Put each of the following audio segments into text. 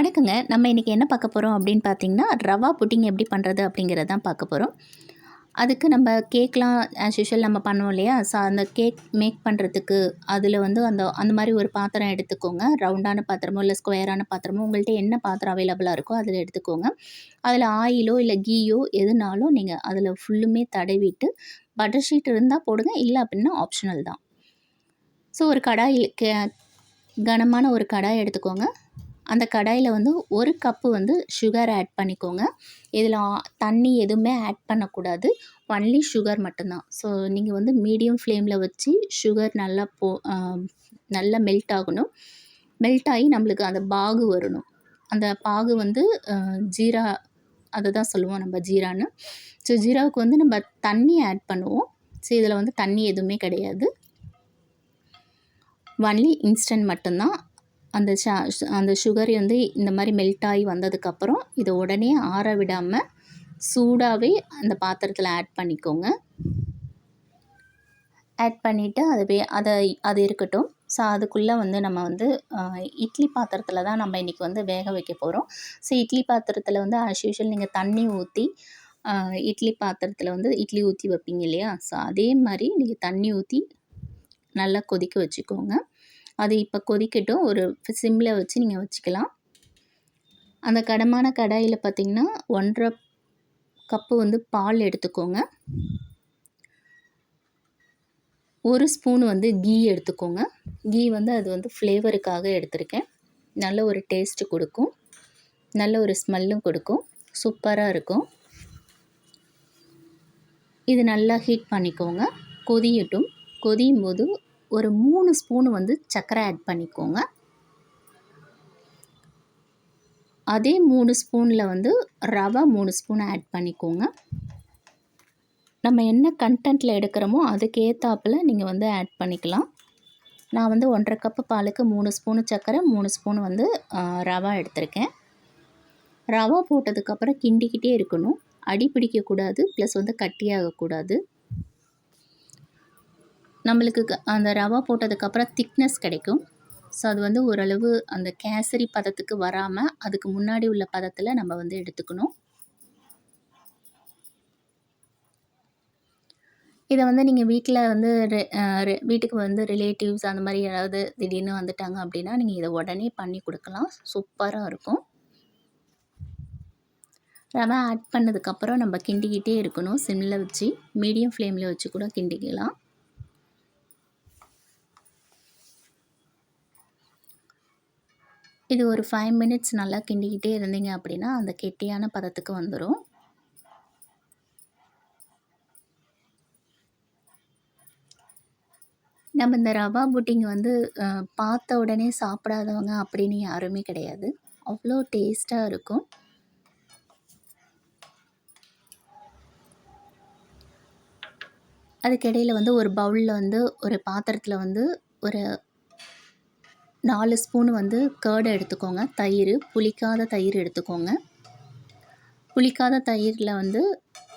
வணக்கங்க. நம்ம இன்றைக்கி என்ன பார்க்க போகிறோம் அப்படின்னு பார்த்தீங்கன்னா ரவா புட்டிங் எப்படி பண்ணுறது அப்படிங்கிறத தான் பார்க்க போகிறோம் அதுக்கு நம்ம கேக்லாம் ஆஸ் யூஷுவல் நம்ம பண்ணுவோம் இல்லையா? ஸோ அந்த கேக் மேக் பண்ணுறதுக்கு அதில் வந்து அந்த அந்த மாதிரி ஒரு பாத்திரம் எடுத்துக்கோங்க. ரவுண்டான பாத்திரமோ இல்லை ஸ்கொயரான பாத்திரமோ உங்கள்கிட்ட என்ன பாத்திரம் அவைலபிளாக இருக்கோ அதில் எடுத்துக்கோங்க. அதில் ஆயிலோ இல்லை கீயோ எதுனாலும் நீங்கள் அதில் ஃபுல்லுமே தடவிட்டு பட்டர் ஷீட் இருந்தால் போடுங்க. இல்லை அப்படின்னா ஆப்ஷனல் தான். ஸோ ஒரு கடாய் கே கனமான ஒரு கடாய் எடுத்துக்கோங்க. அந்த கடாயில் வந்து ஒரு கப்பு வந்து சுகர் ஆட் பண்ணிக்கோங்க. இதில் தண்ணி எதுவுமே ஆட் பண்ணக்கூடாது. ஒன்லி சுகர் மட்டும்தான். ஸோ நீங்கள் வந்து மீடியம் ஃப்ளேமில் வச்சு சுகர் நல்லா போ நல்லா மெல்ட் ஆகணும். மெல்ட் ஆகி நம்மளுக்கு அந்த பாகு வரணும். அந்த பாகு வந்து ஜீரா அதை தான் சொல்லுவோம் நம்ம ஜீரான்னு. ஸோ ஜீராவுக்கு வந்து நம்ம தண்ணி ஆட் பண்ணுவோம். ஸோ இதில் வந்து தண்ணி எதுவுமே கிடையாது. ஒன்லி இன்ஸ்டன்ட் மட்டும்தான். அந்த ஷா அந்த சுகர் வந்து இந்த மாதிரி மெல்ட் ஆகி வந்ததுக்கப்புறம் இதை உடனே ஆற விடாமல் சூடாகவே அந்த பாத்திரத்தில் ஆட் பண்ணிக்கோங்க. ஆட் பண்ணிவிட்டு அதுவே அதை அது இருக்கட்டும். ஸோ அதுக்குள்ளே வந்து நம்ம வந்து இட்லி பாத்திரத்தில் தான் நம்ம இன்றைக்கி வந்து வேக வைக்க போகிறோம் ஸோ இட்லி பாத்திரத்தில் வந்து ஆஸ் யூஷுவல் நீங்கள் தண்ணி ஊற்றி இட்லி பாத்திரத்தில் வந்து இட்லி ஊற்றி வைப்பீங்க இல்லையா? ஸோ அதே மாதிரி நீங்கள் தண்ணி ஊற்றி நல்லா கொதிக்க வச்சுக்கோங்க. அது இப்போ கொதிக்கட்டும். ஒரு சிம்மில் வச்சு நீங்கள் வச்சுக்கலாம். அந்த கடமான கடாயில் பார்த்திங்கன்னா ஒன்றரை கப்பு வந்து பால் எடுத்துக்கோங்க. ஒரு ஸ்பூன் வந்து கீ எடுத்துக்கோங்க. கீ வந்து அது வந்து ஃப்ளேவருக்காக எடுத்திருக்கேன். நல்ல ஒரு டேஸ்ட்டு கொடுக்கும். நல்ல ஒரு ஸ்மெல்லும் கொடுக்கும். சூப்பராக இருக்கும். இது நல்லா ஹீட் பண்ணிக்கோங்க. கொதியட்டும். கொதியும் போது ஒரு மூணு ஸ்பூன் வந்து சர்க்கரை ஆட் பண்ணிக்கோங்க. அதே மூணு ஸ்பூனில் வந்து ரவை மூணு ஸ்பூன் ஆட் பண்ணிக்கோங்க. நம்ம என்ன கண்டென்ட்டில் எடுக்கிறோமோ அதுக்கேற்றாப்பில் நீங்கள் வந்து ஆட் பண்ணிக்கலாம். நான் வந்து ஒன்றரை கப்பு பாலுக்கு மூணு ஸ்பூனு சர்க்கரை மூணு ஸ்பூன் வந்து ரவா எடுத்திருக்கேன். ரவா போட்டதுக்கப்புறம் கிண்டிக்கிட்டே இருக்கணும். அடி பிடிக்கக்கூடாது ப்ளஸ் வந்து கட்டியாகக்கூடாது. நம்மளுக்கு அந்த ரவா போட்டதுக்கப்புறம் திக்னஸ் கிடைக்கும். ஸோ அது வந்து ஓரளவு அந்த கேசரி பதத்துக்கு வராமல் அதுக்கு முன்னாடி உள்ள பதத்தில் நம்ம வந்து எடுத்துக்கணும். இதை வந்து நீங்கள் வீட்டில் வந்து வீட்டுக்கு வந்து ரிலேட்டிவ்ஸ் அந்த மாதிரி யாராவது திடீர்னு வந்துட்டாங்க அப்படின்னா நீங்கள் இதை உடனே பண்ணி கொடுக்கலாம். சூப்பராக இருக்கும். ரவை ஆட் பண்ணதுக்கப்புறம் நம்ம கிண்டிக்கிட்டே இருக்கணும். சிம்மில் வச்சு மீடியம் ஃப்ளேமில் வச்சு கூட கிண்டிக்கலாம். இது ஒரு ஃபைவ் மினிட்ஸ் நல்லா கிண்டிக்கிட்டே இருந்தீங்க அப்படின்னா அந்த கெட்டியான பதத்துக்கு வந்துடும் நம்ம இந்த ரவா புட்டிங் வந்து பார்த்த உடனே சாப்பிடாதவங்க அப்படின்னு யாருமே கிடையாது. அவ்வளோ டேஸ்ட்டாக இருக்கும். அதுக்கிடையில் வந்து ஒரு பவுலில் வந்து ஒரு பாத்திரத்தில் வந்து ஒரு நாலு ஸ்பூன் வந்து கேர்டு எடுத்துக்கோங்க. தயிர் புளிக்காத தயிர் எடுத்துக்கோங்க. புளிக்காத தயிரில் வந்து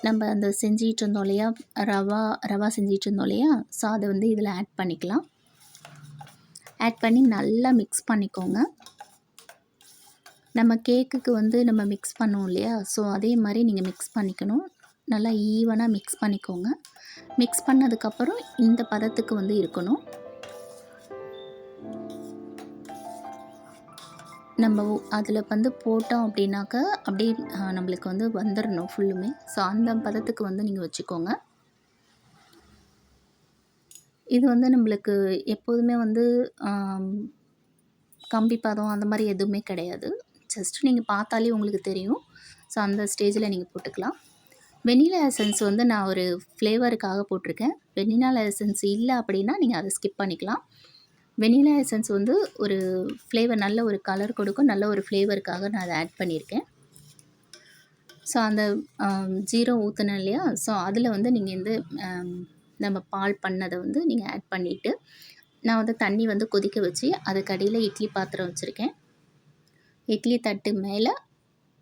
நம்ம அந்த செஞ்சிகிட்டு இருந்தோம் இல்லையா? ரவா ரவா செஞ்சிகிட்டு இருந்தோம் இல்லையா? ஸோ அதை வந்து இதில் ஆட் பண்ணிக்கலாம். ஆட் பண்ணி நல்லா மிக்ஸ் பண்ணிக்கோங்க. நம்ம கேக்குக்கு வந்து நம்ம மிக்ஸ் பண்ணுவோம் இல்லையா? ஸோ அதே மாதிரி நீங்கள் மிக்ஸ் பண்ணிக்கணும். நல்லா ஈவனாக மிக்ஸ் பண்ணிக்கோங்க. மிக்ஸ் பண்ணதுக்கப்புறம் இந்த பதத்துக்கு வந்து இருக்கணும். நம்ம அதில் வந்து போட்டோம் அப்படின்னாக்க அப்படியே நம்மளுக்கு வந்து வந்துடணும் ஃபுல்லுமே ஸோ அந்த பதத்துக்கு வந்து நீங்கள் வச்சுக்கோங்க. இது வந்து நம்மளுக்கு எப்போதுமே வந்து கம்பி பதம் அந்த மாதிரி எதுவுமே கிடையாது. ஜஸ்ட் நீங்கள் பார்த்தாலே உங்களுக்கு தெரியும். ஸோ அந்த ஸ்டேஜில் நீங்கள் போட்டுக்கலாம். வெனிலா எசன்ஸ் வந்து நான் ஒரு ஃப்ளேவருக்காக போட்டிருக்கேன். வெனிலா எசன்ஸ் இல்லை அப்படின்னா நீங்கள் அதை ஸ்கிப் பண்ணிக்கலாம். வெனிலா எசன்ஸ் வந்து ஒரு ஃப்ளேவர் நல்ல ஒரு கலர் கொடுக்கும். நல்ல ஒரு ஃப்ளேவருக்காக நான் அதை ஆட் பண்ணியிருக்கேன். ஸோ அந்த ஜீரோ ஊற்றினேன் இல்லையா? ஸோ அதில் வந்து நீங்கள் வந்து நம்ம பால் பண்ணதை வந்து நீங்கள் ஆட் பண்ணிவிட்டு நான் வந்து தண்ணி வந்து கொதிக்க வச்சு அதுக்கு அடியில் இட்லி பாத்திரம் வச்சுருக்கேன். இட்லி தட்டு மேலே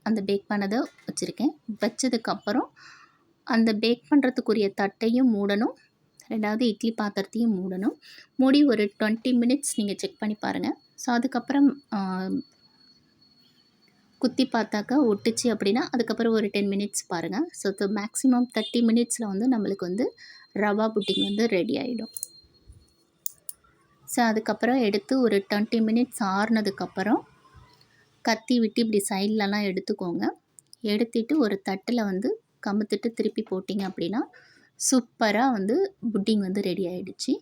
அந்த பேக் பண்ணதை வச்சுருக்கேன். வச்சதுக்கப்புறம் அந்த பேக் பண்ணுறதுக்குரிய தட்டையும் மூடணும். ரெண்டாவது இட்லி பாத்திரத்தையும் மூடணும். மூடி ஒரு டுவெண்ட்டி மினிட்ஸ் நீங்கள் செக் பண்ணி பாருங்கள் ஸோ அதுக்கப்புறம் குத்தி பார்த்தாக்கா ஒட்டுச்சு அப்படின்னா அதுக்கப்புறம் ஒரு டென் மினிட்ஸ் பாருங்கள் ஸோ மேக்ஸிமம் தேர்ட்டி மினிட்ஸில் வந்து நம்மளுக்கு வந்து ரவா புட்டிங் வந்து ரெடி ஆகிடும் ஸோ அதுக்கப்புறம் எடுத்து ஒரு டுவெண்ட்டி மினிட்ஸ் ஆறுனதுக்கப்புறம் கத்தி விட்டு இப்படி சைட்லலாம் எடுத்துக்கோங்க. எடுத்துட்டு ஒரு தட்டில் வந்து கமுத்துட்டு திருப்பி போட்டிங்க அப்படின்னா சூப்பராக வந்து புட்டிங் வந்து ரெடி ஆகிடுச்சு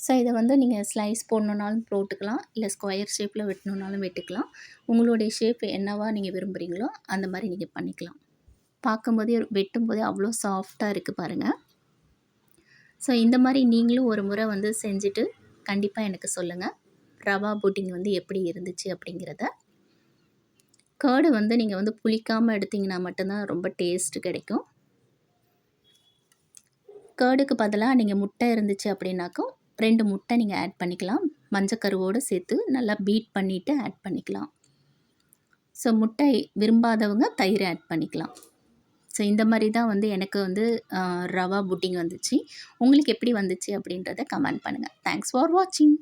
ஸோ இதை வந்து நீங்கள் ஸ்லைஸ் போடணுன்னாலும் போட்டுக்கலாம். இல்லை ஸ்கொயர் ஷேப்பில் வெட்டணுன்னாலும் வெட்டுக்கலாம். உங்களுடைய ஷேப் என்னவா நீங்கள் விரும்புகிறீங்களோ அந்த மாதிரி நீங்கள் பண்ணிக்கலாம். பார்க்கும்போதே வெட்டும்போதே அவ்வளோ சாஃப்டாக இருக்குது பாருங்கள் ஸோ இந்த மாதிரி நீங்களும் ஒரு முறை வந்து செஞ்சுட்டு கண்டிப்பாக எனக்கு சொல்லுங்கள் ரவா புட்டிங் வந்து எப்படி இருந்துச்சு அப்படிங்கிறத. கேர்டு வந்து நீங்கள் வந்து புளிக்காமல் எடுத்திங்கன்னா மட்டும்தான் ரொம்ப டேஸ்ட்டு கிடைக்கும். கேர்டுக்கு பதிலாக நீங்கள் முட்டை இருந்துச்சு அப்படின்னாக்கும் ரெண்டு முட்டை நீங்கள் ஆட் பண்ணிக்கலாம். மஞ்சக்கருவோடு சேர்த்து நல்லா பீட் பண்ணிவிட்டு ஆட் பண்ணிக்கலாம். ஸோ முட்டை விரும்பாதவங்க தயிர் ஆட் பண்ணிக்கலாம். ஸோ இந்த மாதிரி தான் வந்து எனக்கு வந்து ரவா புட்டிங் வந்துச்சு. உங்களுக்கு எப்படி வந்துச்சு அப்படின்றத கமெண்ட் பண்ணுங்கள் தேங்க்ஸ் ஃபார் வாட்சிங்